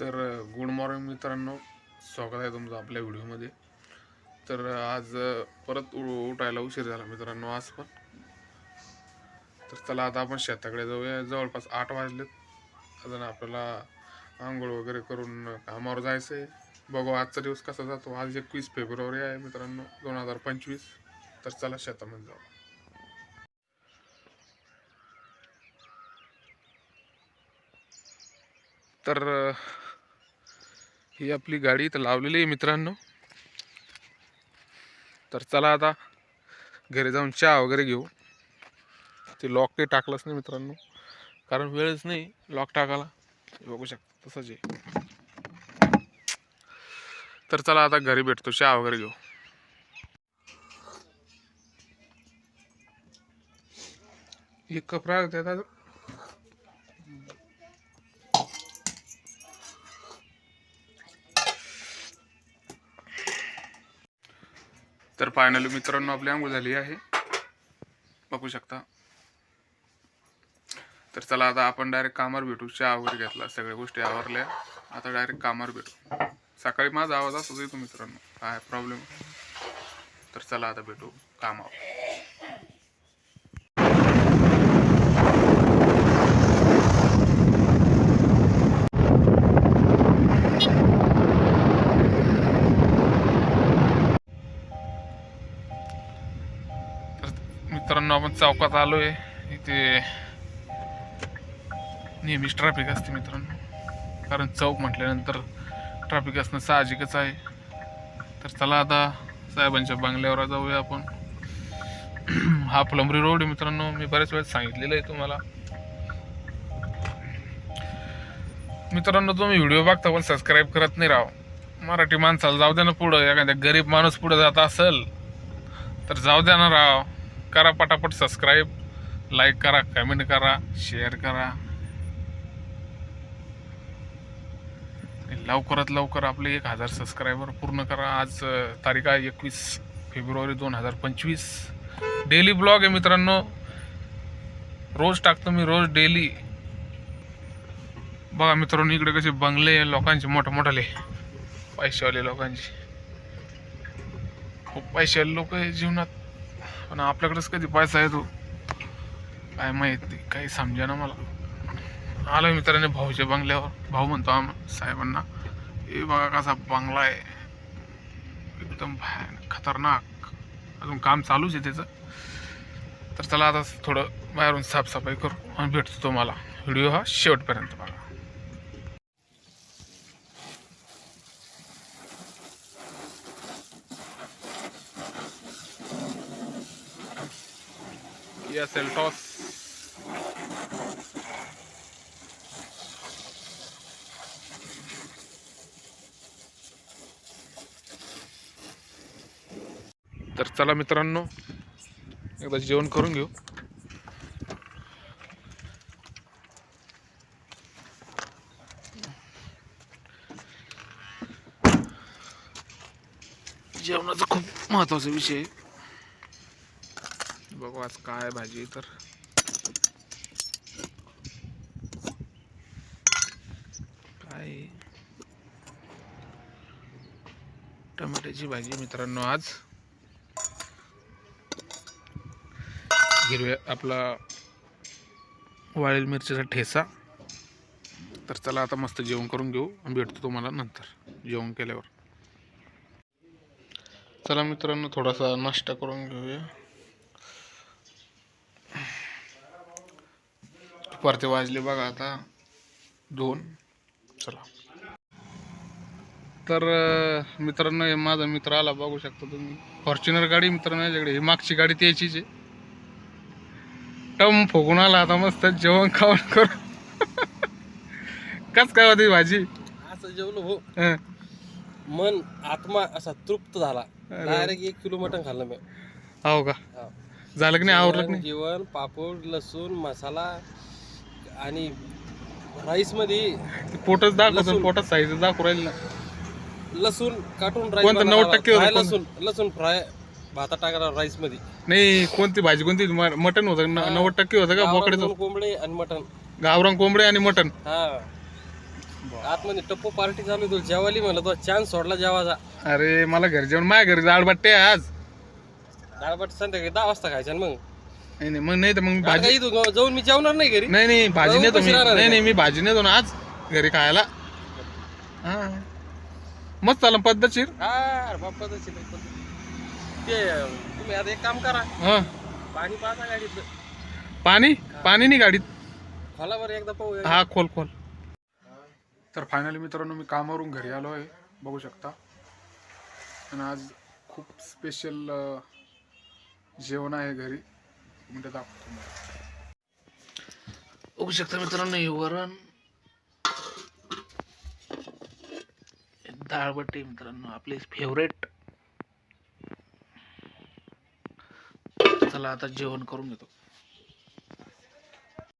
तर good morning मित्रांनो. स्वागत आहे तुमचं आपल्या व्हिडिओमध्ये. तर आज परत उ- उठायला उशीर झाला मित्रांनो आज पण. तर चला आता आपण शेताकडे जाऊया. जवळपास आठ वाजलेत. अजून आपल्याला आंघोळ वगैरे करून कामावर जायचं आहे बघू आजचा दिवस कसा जातो. आज एकवीस फेब्रुवारी आहे मित्रांनो दोन हजार पंचवीस. तर चला शेतामध्ये जाऊ. तर ही आपली गाडी इथं लावलेली आहे मित्रांनो. तर चला आता घरी जाऊन चहा वगैरे घेऊ. ते लॉक काही टाकलंच नाही मित्रांनो. कारण वेळच नाही लॉक टाकायला. बघू शकता तसंच आहे. तर चला आता घरी भेटतो चहा वगैरे घेऊ. एक कपरा देतात. तर फायनली मित्रांनो आपली आंघोळ झाली आहे. बघू शकता. तर चला आता आपण डायरेक्ट कामावर भेटू. चहा वगैरे घेतला सगळ्या गोष्टी आवरल्या. आता डायरेक्ट कामावर भेटू. सकाळी माझा आवाज असतो येतो मित्रांनो. काय प्रॉब्लेम तर चला आता भेटू कामावर. मित्रांनो आपण चौकात आलो आहे इथे नेहमीच ट्रॅफिक असते मित्रांनो. कारण चौक म्हटल्यानंतर ट्रॅफिक असणं साहजिकच आहे. तर चला आता साहेबांच्या बंगल्यावर जाऊया आपण. हा फुलंबरी रोड आहे मित्रांनो. मी बऱ्याच वेळेस सांगितलेलं आहे तुम्हाला. मित्रांनो तुम्ही व्हिडिओ बघता पण सबस्क्राईब करत नाही राव. मराठी माणसाला जाऊ द्या ना पुढं. एखाद्या गरीब माणूस पुढं जात असेल तर जाऊ द्या ना राव. करा पटापट सबस्क्राईब लाईक करा कमेंट करा शेअर करा. लवकरात लवकर आपले एक हजार सबस्क्रायबर पूर्ण करा. आज तारीख आहे एकवीस फेब्रुवारी दोन हजार पंचवीस. डेली ब्लॉग आहे मित्रांनो. रोज टाकतो मी रोज डेली बघा मित्रांनो इकडे कसे बंगले लोकांचे मोठे मोठाले पैसेवाले लोकांचे. खूप पैसेवाले लोक जीवनात. पण आपल्याकडेच कधी पैसा येतो काय माहीत नाही काही समजा ना मला. आलो मित्राने भाऊच्या बंगल्यावर. भाऊ म्हणतो आम साहेबांना हे बघा कसा बंगला आहे. एकदम भयानक खतरनाक. अजून काम चालूच आहे त्याचं. तर चला आता थोडं बाहेरून साफसफाई करू आणि भेटतो तुम्हाला. व्हिडिओ हा शेवटपर्यंत बघा. या सेल्टॉस तर चला मित्रांनो एकदा जेवण करून घेऊ. जेवणाचा खूप महत्त्वाचा विषय आहे. बघू आज काय भाजी तर. काय? टमाट्याची भाजी मित्रांनो आज. हिरव्या आपला वाळेल मिरचीचा ठेसा तर चला आता मस्त जेवण करून घेऊ भेटतो तुम्हाला नंतर जेवण केल्यावर. चला मित्रांनो थोडासा नाश्ता करून घेऊया. दुपारचे वाजले बघा आता. दोन. चला. तर मित्रांनो हे माझा मित्र आला बघू शकता तुम्ही. फॉर्च्युनर गाडी मित्रांनो याच्याकडे ही मागची गाडी त्याचीच आहे. टम फुगून आला आता मस्त जेवण खावण करून. कस काय होती भाजी? असं जेवलो हो हं. मन आत्मा असा तृप्त झाला. डायरेक्ट एक किलो मटण खाल्लं मी. हो का? हा. झालं की नाही? आवरलं की जेवण नाही? जेवण पापड लसूण मसाला आणि राईसमध्ये ते पोटच दाखवतो लसूण. पोटात साईज दाखवू राहील ना लसूण काटून राईस कोणतं? बनवला. 90% होतं फ्राय कोणतं? लसूण लसूण फ्राय भातात टाकला राईसमध्ये. नाही कोणती भाजी कोणती? म- मटण होतं? न- नव्वद टक्के होतं का गावरान दोन कोंबडे आणि मटण गावरान कोंबडे आणि मटण हा. आतमध्ये टप्पो पार्टी चालू आहे, तो जेवाली म्हणलं तो चान्स सोडला जेवाचा अरे मला घरी जेवण माझ्या घरी जाड बट्टे आहे आज. डाळबाट संध्याकाळी दहा वाजता खायचा ना मग? नाही नाही मग नाही तर मग मी भाजी इथून जाऊन मी जेवणार नाही घरी. नाही नाही भाजी जाऊ नेतो मी. राहणार नाही आहे. नाही मी भाजी नेतो ना आज घरी खायला. हा. मस्त चालेल पद्धतशीर? हा अरे बाप्पा तशी नाही पद्धत. ते तुम्ही आता एक काम करा. हा. पाणी पाहता गाडीतलं पाणी? पाणी नाही गाडीत. खोला बरं एकदा पाहू हा खोल खोल. तर फायनली मित्रांनो मी कामावरून घरी आलो आहे. बघू शकता. आणि आज खूप स्पेशल जेवण आहे घरी. मिनटं दाखवतो बघू शकता मित्रांनो हे वरण. डाळबट्टी मित्रांनो आपले फेवरेट चला आता जेवण करून घेतो.